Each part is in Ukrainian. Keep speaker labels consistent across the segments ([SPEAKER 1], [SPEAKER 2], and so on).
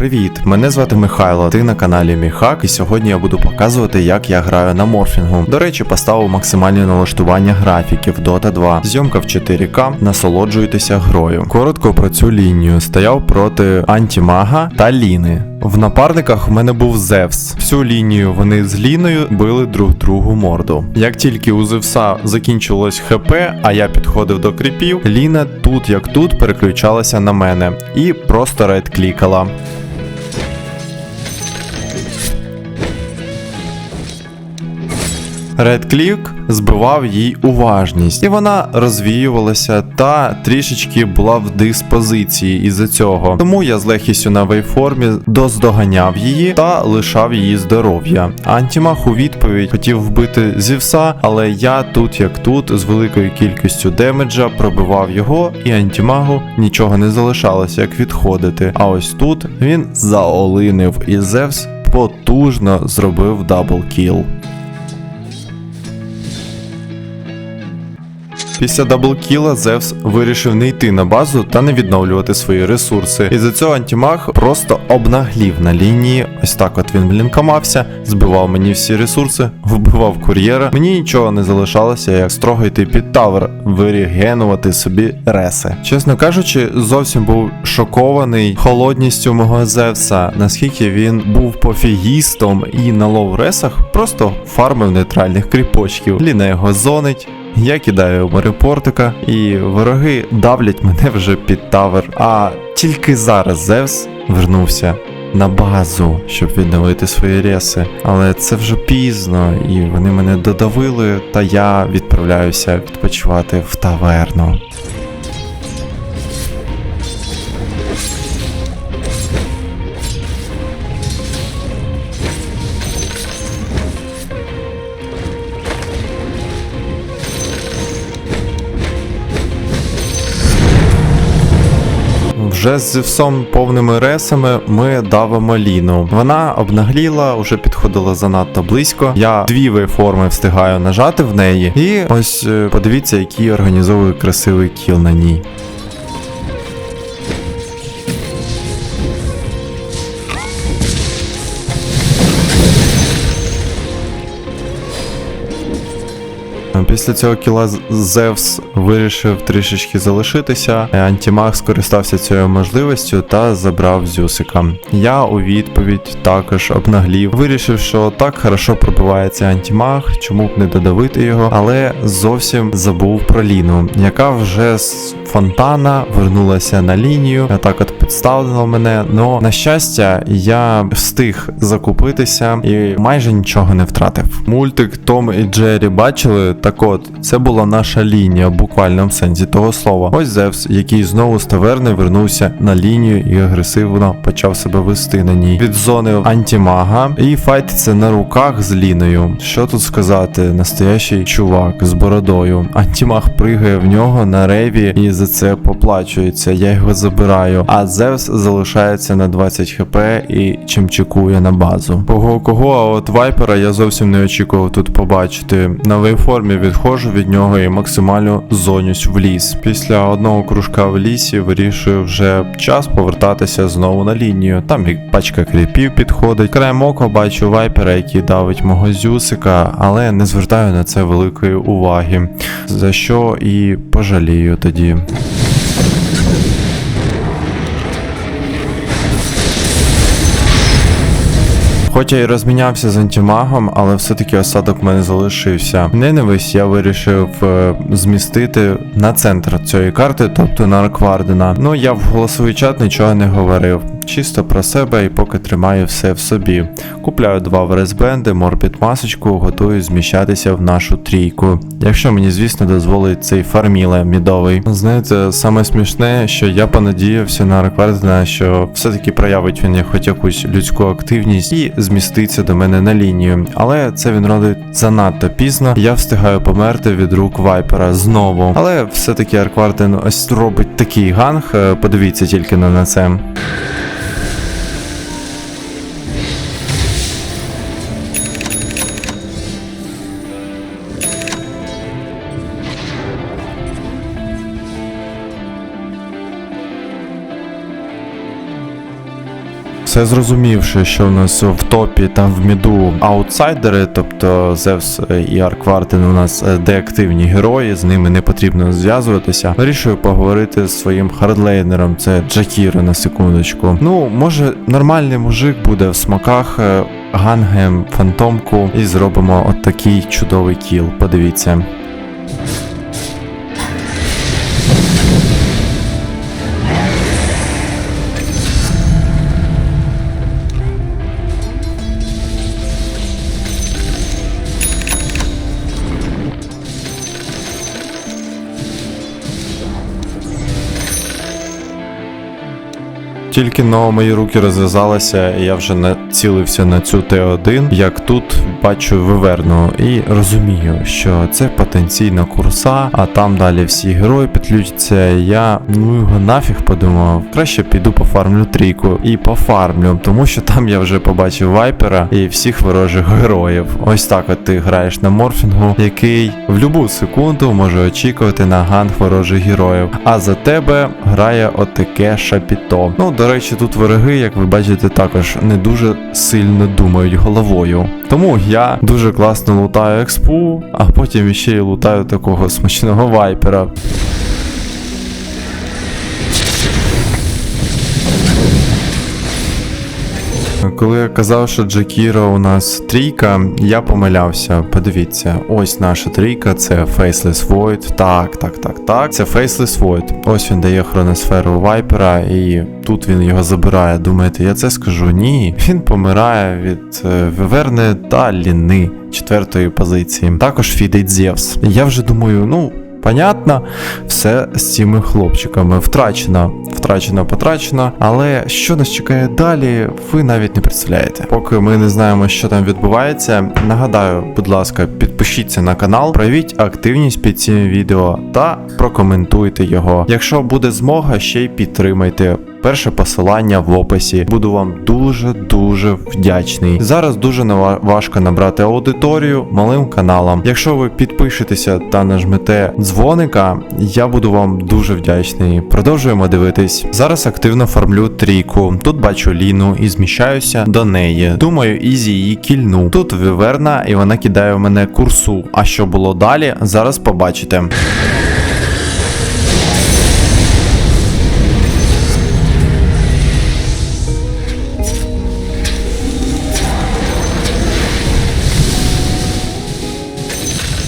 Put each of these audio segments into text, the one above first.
[SPEAKER 1] Привіт! Мене звати Михайло. Ти на каналі Міхак, і сьогодні я буду показувати, як я граю на морфінгу. До речі, поставив максимальне налаштування графіків Dota 2. Зйомка в 4К, насолоджуйтеся грою. Коротко про цю лінію. Стояв проти антімага та Ліни. В напарниках в мене був Зевс. Всю лінію вони з Ліною били друг другу морду. Як тільки у Зевса закінчилось ХП, а я підходив до кріпів, Ліна тут як тут переключалася на мене і просто рейд-клікала. Редклік збивав їй уважність, і вона розвіювалася та трішечки була в диспозиції із-за цього. Тому я з легкістю на вейформі доздоганяв її та лишав її здоров'я. Антімах у відповідь хотів вбити Зівса, але я тут як тут з великою кількістю демеджа пробивав його, і антімагу нічого не залишалося, як відходити. А ось тут він заолинив, і Зевс потужно зробив даблкіл. Після даблкіла Зевс вирішив не йти на базу та не відновлювати свої ресурси. І за цього антімаг просто обнаглів на лінії. Ось так от він блінкамався, збивав мені всі ресурси, вбивав кур'єра. Мені нічого не залишалося, як строго йти під тавер, вирігенувати собі реси. Чесно кажучи, зовсім був шокований холодністю мого Зевса, наскільки він був пофігістом і на лоу ресах просто фармив нейтральних кріпочків. Ліна його зонить. Я кидаю морепортика, і вороги давлять мене вже під тавер. А тільки зараз Зевс вернувся на базу, щоб відновити свої реси. Але це вже пізно, і вони мене додавили, та я відправляюся відпочивати в таверну. Вже з Зевсом повними ресами ми давимо Ліну. Вона обнагліла, вже підходила занадто близько. Я дві вейформи встигаю нажати в неї. І ось е, подивіться, який організовує красивий кіл на ній. Після цього кіла Зевс вирішив трішечки залишитися. Антімах скористався цією можливістю та забрав Зюсика. Я у відповідь також обнаглів. Вирішив, що так хорошо пробивається антімах, чому б не додавити його, але зовсім забув про Ліну, яка вже фонтана вернулася на лінію. Так от підставила мене. Но на щастя, я встиг закупитися і майже нічого не втратив. Мультик Том і Джері бачили. Так от, це була наша лінія в буквальному сенсі того слова. Ось Зевс, який знову з таверни вернувся на лінію і агресивно почав себе вести на ній. Від зони антімага і файтиться на руках з ліною. Що тут сказати? Настоящий чувак з бородою. Антімаг пригає в нього на реві і за це поплачується. Я його забираю. А Зевс залишається на 20 хп і чимчикує на базу. Кого кого, а от вайпера я зовсім не очікував тут побачити. На вейформі відходжу від нього і максимально зонюсь в ліс. Після одного кружка в лісі вирішую вже час повертатися знову на лінію. Там і пачка кріпів підходить. Краєм ока бачу вайпера, який давить мого зюсика, але не звертаю на це великої уваги. За що і пожалію тоді. Хоча й розмінявся з антимагом, але все-таки осадок в мене залишився. Ненависть я вирішив е, змістити на центр цієї карти, тобто на Арквардена. Ну я в голосовий чат нічого не говорив. Чисто про себе і поки тримаю все в собі. Купляю два ВРСБенди, морбід масочку, готую зміщатися в нашу трійку. Якщо мені, звісно, дозволить цей фарміле мідовий. Знаєте, саме смішне, що я понадіявся на Арквардена, що все-таки проявить він хоч якусь людську активність і зміститься до мене на лінію. Але це він робить занадто пізно. Я встигаю померти від рук вайпера знову. Але все-таки Аркварден ось робить такий ганг. е, Подивіться тільки на на це. зрозумівши, що в нас в топі там в міду аутсайдери, тобто Зевс і Арквартен у нас е, деактивні герої, з ними не потрібно зв'язуватися. Вирішую поговорити з своїм хардлейнером, це Джакіро на секундочку. Ну, може, нормальний мужик буде в смаках. е, Гангем, фантомку, і зробимо от такий чудовий кіл. Подивіться. Тільки но мої руки розв'язалися, і я вже націлився на цю Т1, як тут бачу виверну і розумію, що це потенційна курса, а там далі всі герої підключаться. Я ну його нафіг подумав. Краще піду пофармлю трійку і пофармлю, тому що там я вже побачив вайпера і всіх ворожих героїв. Ось так от ти граєш на морфінгу, який в будь-яку секунду може очікувати на ганг ворожих героїв. А за тебе грає отаке шапіто. Ну, до речі, тут вороги, як ви бачите, також не дуже сильно думають головою. Тому я дуже класно лутаю експу, а потім ще й лутаю такого смачного вайпера. Коли я казав, що Джакіро у нас трійка, я помилявся. Подивіться, ось наша трійка, це Faceless Void. Так, так, так, так. Це Faceless Void. Ось він дає хроносферу Вайпера, і тут він його забирає. Думаєте, я це скажу? Ні. Він помирає від е, Виверни та Ліни четвертої позиції. Також фідить Зевс. Я вже думаю, ну. Понятно, все з цими хлопчиками втрачено, втрачено, потрачено. Але що нас чекає далі, ви навіть не представляєте. Поки ми не знаємо, що там відбувається. Нагадаю, будь ласка, підпишіться на канал, проявіть активність під цим відео та прокоментуйте його. Якщо буде змога, ще й підтримайте. Перше посилання в описі. Буду вам дуже дуже вдячний. Зараз дуже важко набрати аудиторію малим каналом. Якщо ви підпишетеся та нажмете дзвоника, я буду вам дуже вдячний. Продовжуємо дивитись. Зараз активно формлю трійку. Тут бачу Ліну і зміщаюся до неї. Думаю, ізі її кільну. Тут виверна, і вона кидає в мене курсу. А що було далі, зараз побачите.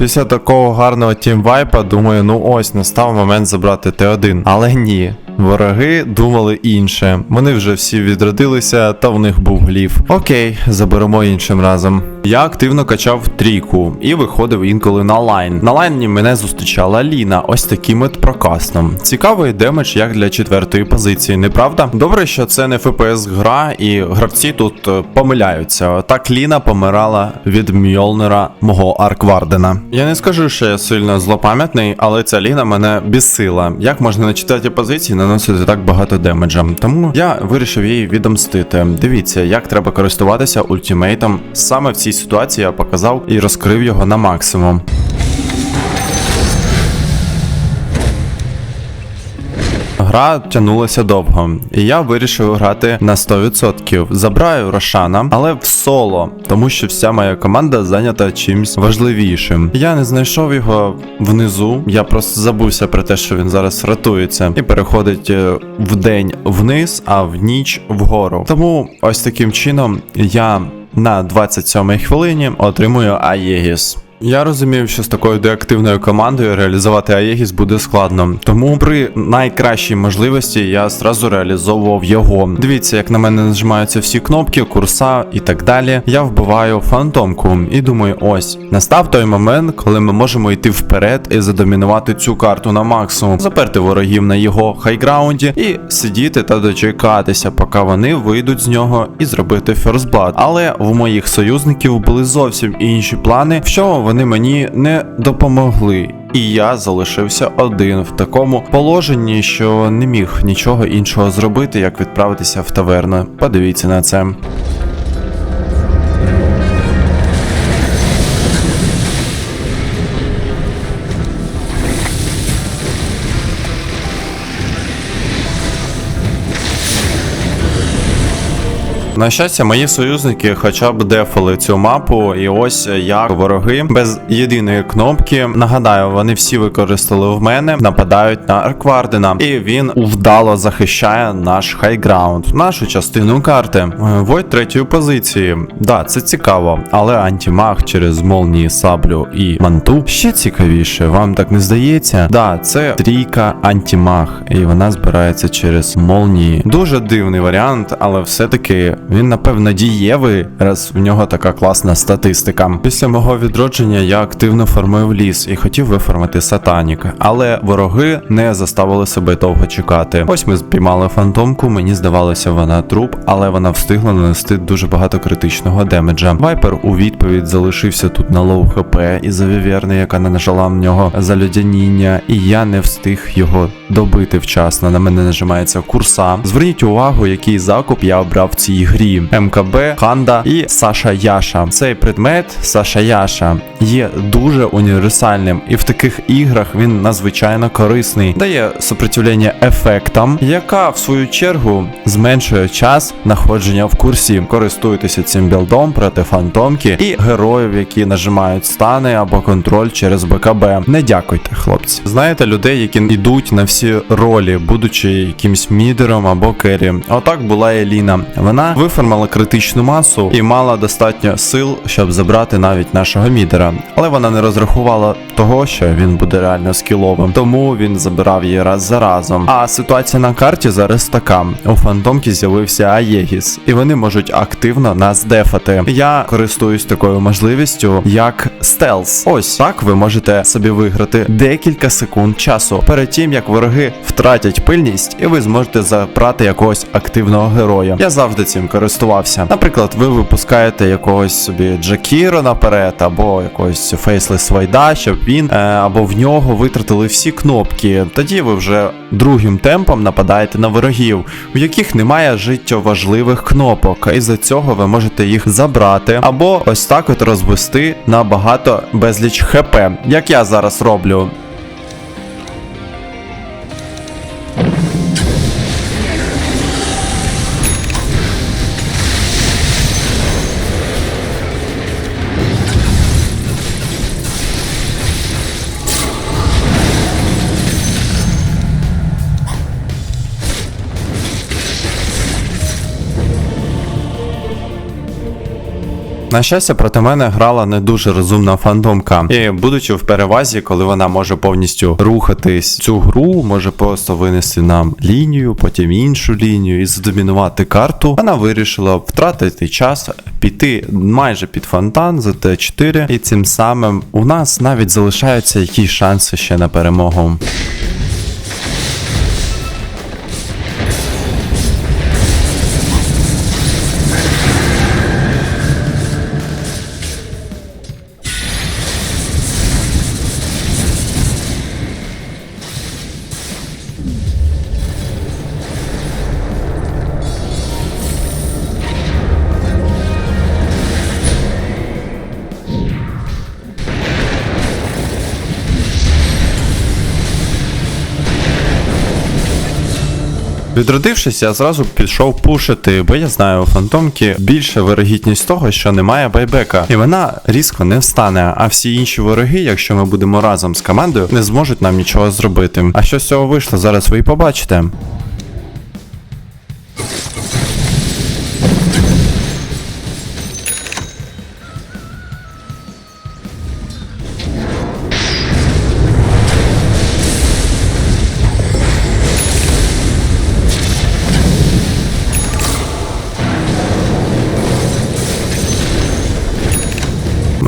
[SPEAKER 1] Після такого гарного тімвайпа, думаю, ну ось настав момент забрати Т1. Але ні. Вороги думали інше. Вони вже всі відродилися, та в них був гліф. Окей, заберемо іншим разом. Я активно качав трійку і виходив інколи на лайн. На лайні мене зустрічала Ліна, ось таким от прокастом. Цікавий демедж як для четвертої позиції, неправда? Добре, що це не ФПС гра, і гравці тут е, помиляються. Так Ліна помирала від Мьолнера мого Арквардена. Я не скажу, що я сильно злопам'ятний, але ця Ліна мене бісила. Як можна на четвертій позиції наносити так багато демеджа? Тому я вирішив її відомстити. Дивіться, як треба користуватися ультимейтом. Саме в цій ситуації я показав і розкрив його на максимум. Гра тягнулася довго, і я вирішив грати на 100%. Забираю Рошана, але в соло, тому що вся моя команда зайнята чимось важливішим. Я не знайшов його внизу. Я просто забувся про те, що він зараз ратується, і переходить е, в день вниз, а в ніч вгору. Тому ось таким чином я на 27-й хвилині отримую Аєгіс. Я розумів, що з такою деактивною командою реалізувати Аєгіс буде складно. Тому при найкращій можливості я зразу реалізовував його. Дивіться, як на мене нажимаються всі кнопки, курса і так далі. Я вбиваю фантомку і думаю, ось настав той момент, коли ми можемо йти вперед і задомінувати цю карту на максимум, заперти ворогів на його хайграунді і сидіти та дочекатися, поки вони вийдуть з нього і зробити ферзблад. Але в моїх союзників були зовсім інші плани, в чому вони мені не допомогли. І я залишився один в такому положенні, що не міг нічого іншого зробити, як відправитися в таверну. Подивіться на це. На щастя, мої союзники хоча б дефали цю мапу, і ось як вороги без єдиної кнопки. Нагадаю, вони всі використали в мене, нападають на Арквардена, і він вдало захищає наш хайграунд, нашу частину карти. Е, Войт третьої позиції. Да, це цікаво, але антимаг через молнії, саблю і манту ще цікавіше. Вам так не здається? Да, це трійка антимаг, і вона збирається через молнії. Дуже дивний варіант, але все-таки він напевно дієвий, раз в нього така класна статистика. Після мого відродження я активно формив ліс і хотів виформити сатанік, але вороги не заставили себе довго чекати. Ось ми спіймали фантомку, мені здавалося, вона труп, але вона встигла нанести дуже багато критичного демеджа. Вайпер у відповідь залишився тут на лоу хп із-за вівєрни, яка не нажала в нього залюдяніння, і я не встиг його добити вчасно. На мене нажимається курса. Зверніть увагу, який закуп я обрав в цій грі: МКБ, Ханда і Саша Яша. Цей предмет Саша Яша є дуже універсальним, і в таких іграх він надзвичайно корисний. Дає супротивлення ефектам, яка в свою чергу зменшує час находження в курсі. Користуйтеся цим білдом проти фантомки і героїв, які нажимають стани або контроль через БКБ. Не дякуйте, хлопці. Знаєте людей, які йдуть на всі ролі, будучи якимсь мідером або кері. Отак була Еліна. Вона виформила критичну масу і мала достатньо сил, щоб забрати навіть нашого мідера. Але вона не розрахувала того, що він буде реально скіловим. Тому він забирав її раз за разом. А ситуація на карті зараз така: у фантомки з'явився Аєгіс, і вони можуть активно нас дефати. Я користуюсь такою можливістю, як стелс. Ось так ви можете собі виграти декілька секунд часу перед тим, як вороги втратять пильність, і ви зможете забрати якогось активного героя. Я завжди цим користувався. Наприклад, ви випускаєте якогось собі Джакіро наперед, або якогось фейслес Вайда, щоб він е, або в нього витратили всі кнопки. Тоді ви вже другим темпом нападаєте на ворогів, у яких немає життєважливих кнопок. І за цього ви можете їх забрати, або ось так от розвести на багато безліч хп, як я зараз роблю. На щастя, проти мене грала не дуже розумна фантомка. І будучи в перевазі, коли вона може повністю рухатись цю гру, може просто винести нам лінію, потім іншу лінію і задомінувати карту. Вона вирішила втратити час, піти майже під фонтан за Т4, і цим самим у нас навіть залишаються якісь шанси ще на перемогу. Відродившись, я зразу пішов пушити, бо я знаю у фантомки більше вирогідність того, що немає байбека, і вона різко не встане. А всі інші вороги, якщо ми будемо разом з командою, не зможуть нам нічого зробити. А що з цього вийшло, зараз ви і побачите.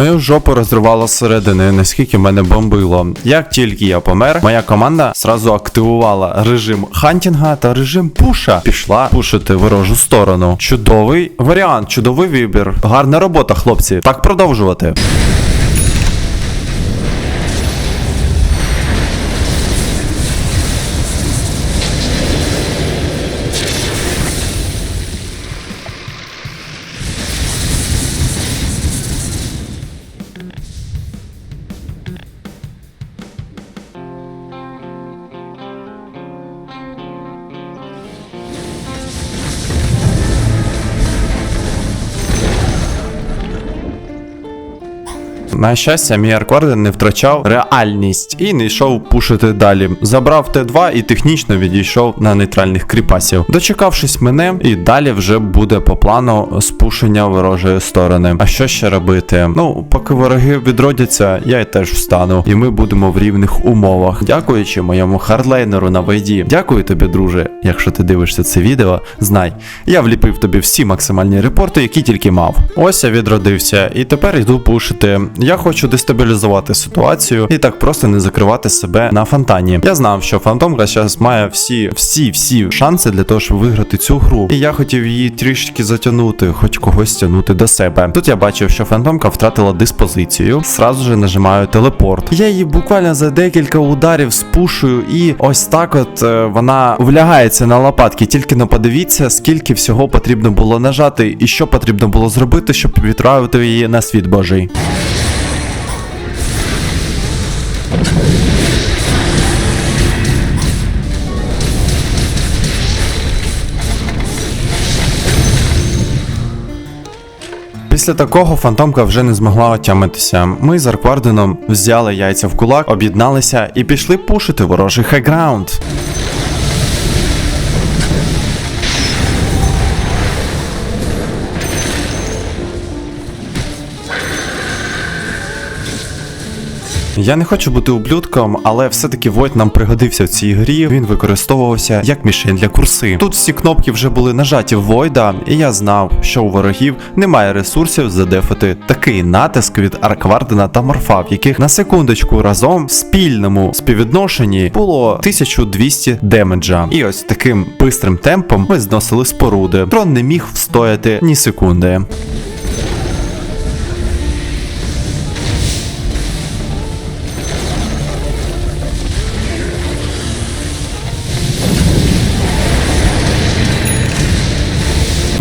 [SPEAKER 1] Мою жопу розривало зсередини, наскільки мене бомбило. Як тільки я помер, моя команда зразу активувала режим хантінга та режим пуша. Пішла пушити ворожу сторону. Чудовий варіант, чудовий вибір. Гарна робота, хлопці. Так продовжувати. На щастя, мій аркварден не втрачав реальність і не йшов пушити далі. Забрав Т2 і технічно відійшов на нейтральних кріпасів. Дочекавшись мене, і далі вже буде по плану спушення ворожої сторони. А що ще робити? Ну, поки вороги відродяться, я й теж встану, і ми будемо в рівних умовах. Дякуючи моєму хардлейнеру на вайді. Дякую тобі, друже. Якщо ти дивишся це відео, знай, я вліпив тобі всі максимальні репорти, які тільки мав. Ось я відродився, і тепер йду пушити. Я хочу дестабілізувати ситуацію і так просто не закривати себе на фонтані. Я знав, що фантомка зараз має всі, всі, всі шанси для того, щоб виграти цю гру. І я хотів її трішки затягнути, хоч когось тягнути до себе. Тут я бачив, що фантомка втратила диспозицію. Сразу же нажимаю телепорт. Я її буквально за декілька ударів спушую, і ось так от е, вона влягається на лопатки. Тільки но подивіться, скільки всього потрібно було нажати, і що потрібно було зробити, щоб відправити її на світ Божий. Після такого фантомка вже не змогла отямитися. Ми з Аркварденом взяли яйця в кулак, об'єдналися і пішли пушити ворожий хайграунд. Я не хочу бути ублюдком, але все-таки Войт нам пригодився в цій грі. Він використовувався як мішень для курси. Тут всі кнопки вже були нажаті в Войда, і я знав, що у ворогів немає ресурсів задефати такий натиск від Арквардена та Морфа, в яких на секундочку разом в спільному співвідношенні було 1200 демеджа. І ось таким бистрим темпом ми зносили споруди. Трон не міг встояти ні секунди.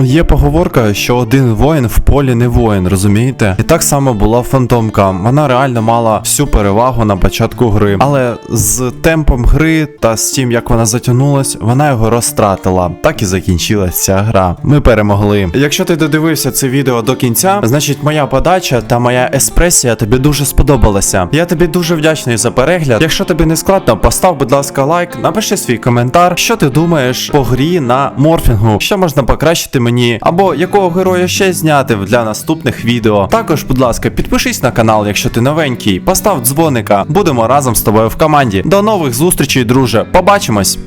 [SPEAKER 1] Є поговорка, що один воїн в полі не воїн, розумієте? І так само була фантомка. Вона реально мала всю перевагу на початку гри. Але з темпом гри та з тим, як вона затягнулась, вона його розтратила. Так і закінчилась ця гра. Ми перемогли. Якщо ти додивився це відео до кінця, значить моя подача та моя еспресія тобі дуже сподобалася. Я тобі дуже вдячний за перегляд. Якщо тобі не складно, постав, будь ласка, лайк, напиши свій коментар, що ти думаєш по грі на морфінгу, що можна покращити мені, або якого героя ще зняти для наступних відео. Також, будь ласка, підпишись на канал, якщо ти новенький, постав дзвоника. Будемо разом з тобою в команді. До нових зустрічей, друже. Побачимось!